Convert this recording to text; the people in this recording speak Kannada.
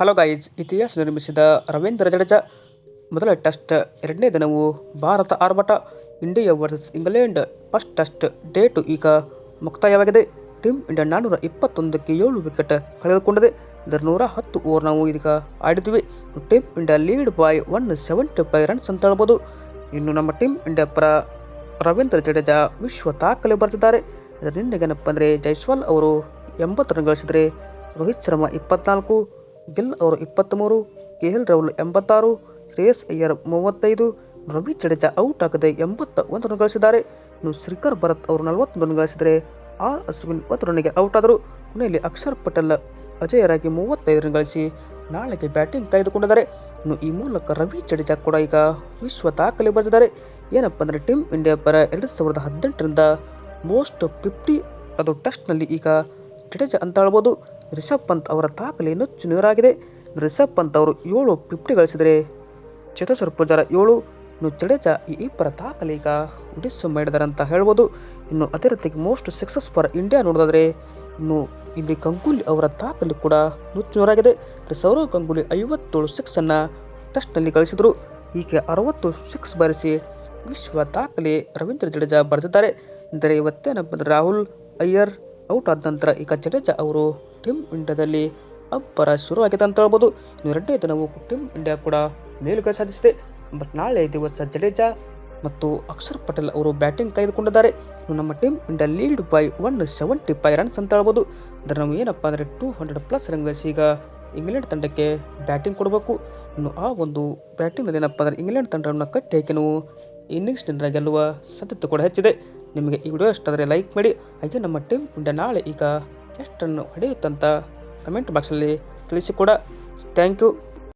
ಹಲೋ ಗಾಯಿಜ್ ಇತಿಹಾಸ ನಿರ್ಮಿಸಿದ ರವೀಂದ್ರ ಜಡೇಜಾ. ಮೊದಲ ಟೆಸ್ಟ್, ಎರಡನೇ ದಿನವು ಭಾರತ ಆರ್ಭಟ, India versus England first test day two ಈಗ ಮುಕ್ತಾಯವಾಗಿದೆ. ಟೀಮ್ ಇಂಡಿಯಾ ನಾನ್ನೂರ ಇಪ್ಪತ್ತೊಂದಕ್ಕೆ ಏಳು ವಿಕೆಟ್ ಕಳೆದುಕೊಂಡಿದೆ, ಇದರ ನೂರ ಹತ್ತು ಓವರ್ ನಾವು ಇದೀಗ ಆಡಿದ್ವಿ team India lead by one seventy five runs ಅಂತ ಹೇಳ್ಬೋದು. ಇನ್ನು ನಮ್ಮ ಟೀಮ್ ಇಂಡಿಯಾ ಪರ ರವೀಂದ್ರ ಜಡೇಜಾ ವಿಶ್ವ ದಾಖಲೆ ಬರೆದಿದ್ದಾರೆ. ಇದರ ನಿನ್ನೆಗೇನಪ್ಪ ಅಂದರೆ ಜೈಸ್ವಾಲ್ ಅವರು ಎಂಬತ್ತು ರನ್ ಗಳಿಸಿದರೆ ರೋಹಿತ್ ಶರ್ಮಾ ಇಪ್ಪತ್ನಾಲ್ಕು ಗಿಲ್ ಅವರು ಇಪ್ಪತ್ತ್ಮೂರು ಕೆ ಎಲ್ ರಾಹುಲ್ ಎಂಬತ್ತಾರು, ಶ್ರೇಯಸ್ ಅಯ್ಯರ್ ಮೂವತ್ತೈದು, ರವಿ ಜಡೇಜಾ ಔಟ್ ಆಗದೆ ಎಂಬತ್ತ ಒಂದು ರನ್ ಗಳಿಸಿದ್ದಾರೆ. ಇನ್ನು ಶ್ರೀಕರ್ ಭರತ್ ಅವರು ನಲವತ್ತೊಂದು ರನ್ ಗಳಿಸಿದರೆ ಆರ್ ಅಶ್ವಿನ್ ಒಂದು ರನ್ನಿಗೆ ಔಟ್ ಆದರು. ಕೊನೆಯಲ್ಲಿ ಅಕ್ಷರ್ ಪಟೇಲ್ ಅಜಯರಾಗಿ ಮೂವತ್ತೈದು ರನ್ ಗಳಿಸಿ ನಾಳೆಗೆ ಬ್ಯಾಟಿಂಗ್ ಕಾಯ್ದುಕೊಂಡಿದ್ದಾರೆ. ಇನ್ನು ಈ ಮೂಲಕ ರವಿ ಜಡೇಜಾ ಕೂಡ ಈಗ ವಿಶ್ವ ದಾಖಲೆ ಬರೆದಿದ್ದಾರೆ. ಏನಪ್ಪ ಅಂದರೆ ಟೀಮ್ ಇಂಡಿಯಾ ಪರ ಎರಡು ಸಾವಿರದ ಹದಿನೆಂಟರಿಂದ ಮೋಸ್ಟ್ ಫಿಫ್ಟಿ ಅದು ಟೆಸ್ಟ್ನಲ್ಲಿ ಈಗ ಜಡೇಜಾ ಅಂತ ಹೇಳ್ಬೋದು. ರಿಷಬ್ ಪಂತ್ ಅವರ ದಾಖಲೆ ನುಚ್ಚು ನೀರಾಗಿದೆ ರಿಷಬ್ ಪಂತ್ ಅವರು ಏಳು ಫಿಫ್ಟಿ ಗಳಿಸಿದರೆ ಚೇತೇಶ್ವರ್ ಪೂಜಾರ ಏಳು ಇನ್ನು ಜಡೇಜಾ ಈ ಇಬ್ಬರ ದಾಖಲೆ ಈಗ ಉಡಿಸು ಮಾಡಿದ್ದಾರೆ ಅಂತ ಹೇಳ್ಬೋದು. ಇನ್ನು ಅದೇ ರೀತಿಗೆ ಮೋಸ್ಟ್ ಸಕ್ಸಸ್ ಫಾರ್ ಇಂಡಿಯಾ ನೋಡೋದಾದರೆ ಇನ್ನು ಇಲ್ಲಿ ಗಂಗೂಲಿ ಅವರ ದಾಖಲೆ ಕೂಡ ನುಚ್ಚು ನೂರಾಗಿದೆ ಸೌರವ್ ಗಂಗೂಲಿ ಐವತ್ತೇಳು ಸಿಕ್ಸನ್ನು ಟೆಸ್ಟ್ನಲ್ಲಿ ಗಳಿಸಿದರು. ಹೀಗೆ ಅರವತ್ತು ಸಿಕ್ಸ್ ಬಾರಿಸಿ ವಿಶ್ವ ದಾಖಲೆ ರವೀಂದ್ರ ಜಡೇಜಾ ಬರೆದಿದ್ದಾರೆ. ಅಂದರೆ ಇವತ್ತೇನಪ್ಪ ರಾಹುಲ್ ಅಯ್ಯರ್ ಔಟ್ ಆದ ನಂತರ ಈಗ ಜಡೇಜಾ ಅವರು ಟೀಮ್ ಇಂಡಿಯಾದಲ್ಲಿ ಅಬ್ಬರ ಶುರುವಾಗಿದೆ ಅಂತ ಹೇಳ್ಬೋದು. ಇನ್ನು ಎರಡನೇ ದಿನವೂ ಟೀಮ್ ಇಂಡಿಯಾ ಕೂಡ ಮೇಲುಗೈ ಸಾಧಿಸಿದೆ. ಬಟ್ ನಾಳೆ ದಿವಸ ಜಡೇಜಾ ಮತ್ತು ಅಕ್ಷರ್ ಪಟೇಲ್ ಅವರು ಬ್ಯಾಟಿಂಗ್ ಕಾಯ್ದುಕೊಂಡಿದ್ದಾರೆ ಇನ್ನು ನಮ್ಮ team India lead by one seventy five runs ಅಂತ ಹೇಳ್ಬೋದು. ಅಂದರೆ ನಾವು ಏನಪ್ಪ ಅಂದರೆ ಟೂ ಹಂಡ್ರೆಡ್ ಪ್ಲಸ್ ರನ್ ಗಳಿಸಿ ಈಗ ಇಂಗ್ಲೆಂಡ್ ತಂಡಕ್ಕೆ ಬ್ಯಾಟಿಂಗ್ ಕೊಡಬೇಕು. ಇನ್ನು ಆ ಒಂದು ಬ್ಯಾಟಿಂಗ್ನಲ್ಲಿ ಏನಪ್ಪ ಅಂದರೆ ಇಂಗ್ಲೆಂಡ್ ತಂಡವನ್ನು ಕಟ್ಟಿ ಹಾಕಿ ನಾವು ಇನ್ನಿಂಗ್ಸ್ನಿಂದ ಗೆಲ್ಲುವ ಸಾಧ್ಯತೆ ಕೂಡ ಹೆಚ್ಚಿದೆ. ನಿಮಗೆ ಈ ವಿಡಿಯೋ ಇಷ್ಟಾದರೆ ಲೈಕ್ ಮಾಡಿ, ಹಾಗೆ ನಮ್ಮ ಟೀಮ್ ಇಂಡಿಯಾ ನಾಳೆ ಈಗ ಎಷ್ಟನ್ನು ಹೊಡೆಯುತ್ತಂತ ಕಮೆಂಟ್ ಬಾಕ್ಸಲ್ಲಿ ತಿಳಿಸಿ ಕೂಡ. Thank you.